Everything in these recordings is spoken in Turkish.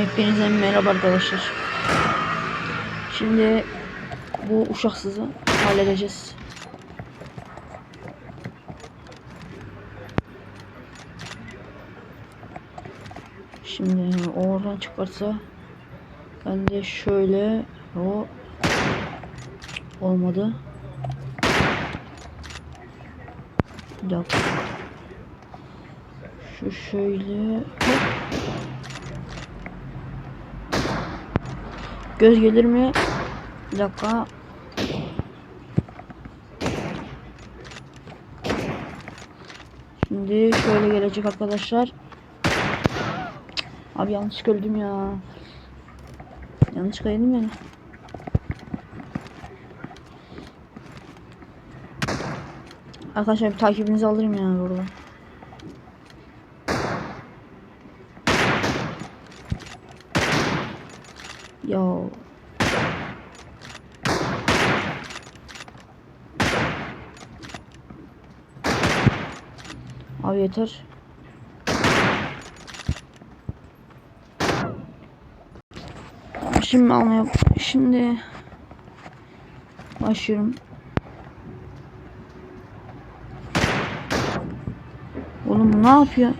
Hepinize merhaba arkadaşlar. Şimdi bu uşaksızı halledeceğiz. Şimdi oradan çıkarsa ben de şöyle o olmadı. Bir dakika. Şu şöyle hop. Göz gelir mi? Bir dakika. Şimdi şöyle gelecek arkadaşlar. Abi yanlış öldüm ya. Yanlış kaydım yani. Arkadaşlar bir takibinizi alırım yani burada. Ya Abi yeter. Şimdi almaya şimdi başlıyorum. Oğlum ne yapıyor?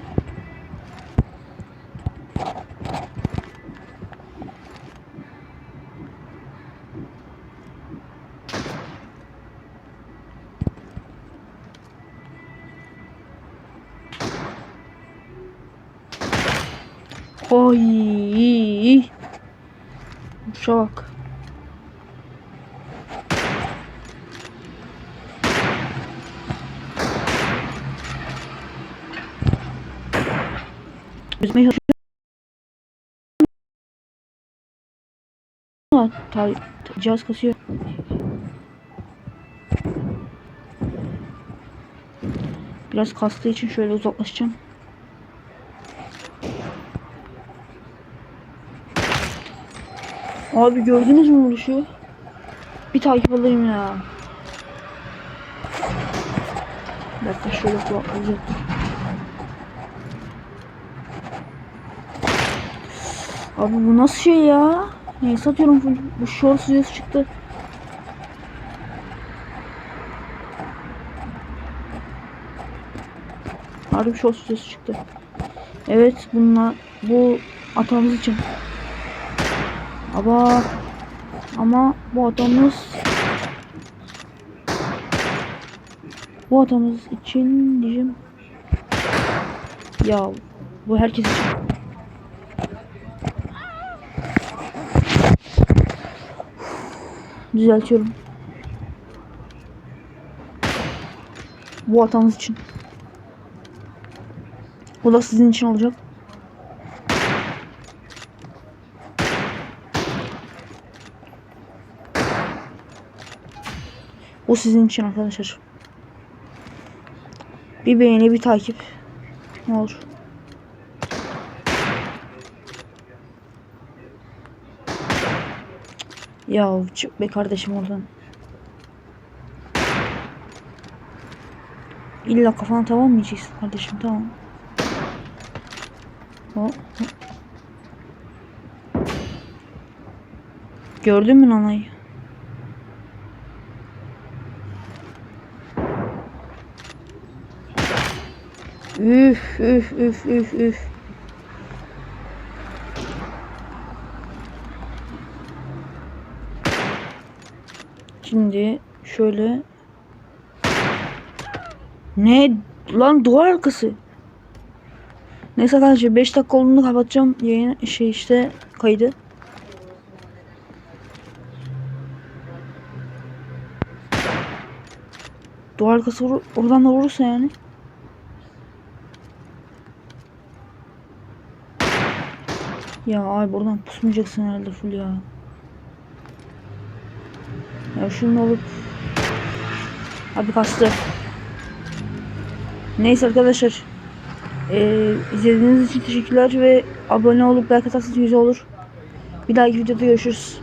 Oy. Şuna bak. Ta- ta- cihaz kasıyor. Biraz kastığı için şöyle uzaklaşacağım. Abi gördünüz mü vuruşu? Bir takip alayım ya. Bir dakika şöyle kulaklayacağım. Abi bu nasıl şey ya? Neyi satıyorum full? Bu short yüzesi çıktı. Harbi short yüzesi çıktı. Evet bunlar bu atamız için. Ama ama bu atamız bu atamız için diyeceğim. Ya bu herkes için. Düzeltiyorum. Bu atamız için. Bu da sizin için olacak. Bu sizin için arkadaşlar. Bir beğeni bir takip. Ne olur. Ya çık be kardeşim oradan. İlla kafana tamam mı kardeşim tamam. Hop. Gördün mü nanayı? Üf üf üf üf üf. Şimdi şöyle Ne lan duvar arkası. Neyse arkadaşlar 5 dakika olduğunu kapatacağım yayın şey işte kaydı. Duvar arkası vur oradan da vurursa yani. Ya ay buradan pusmayacaksın herhalde full ya. Ya şunu olup Abi kastı. Neyse arkadaşlar. Ee, izlediğiniz için teşekkürler ve abone olup like atarsanız güzel olur. Bir dahaki videoda görüşürüz.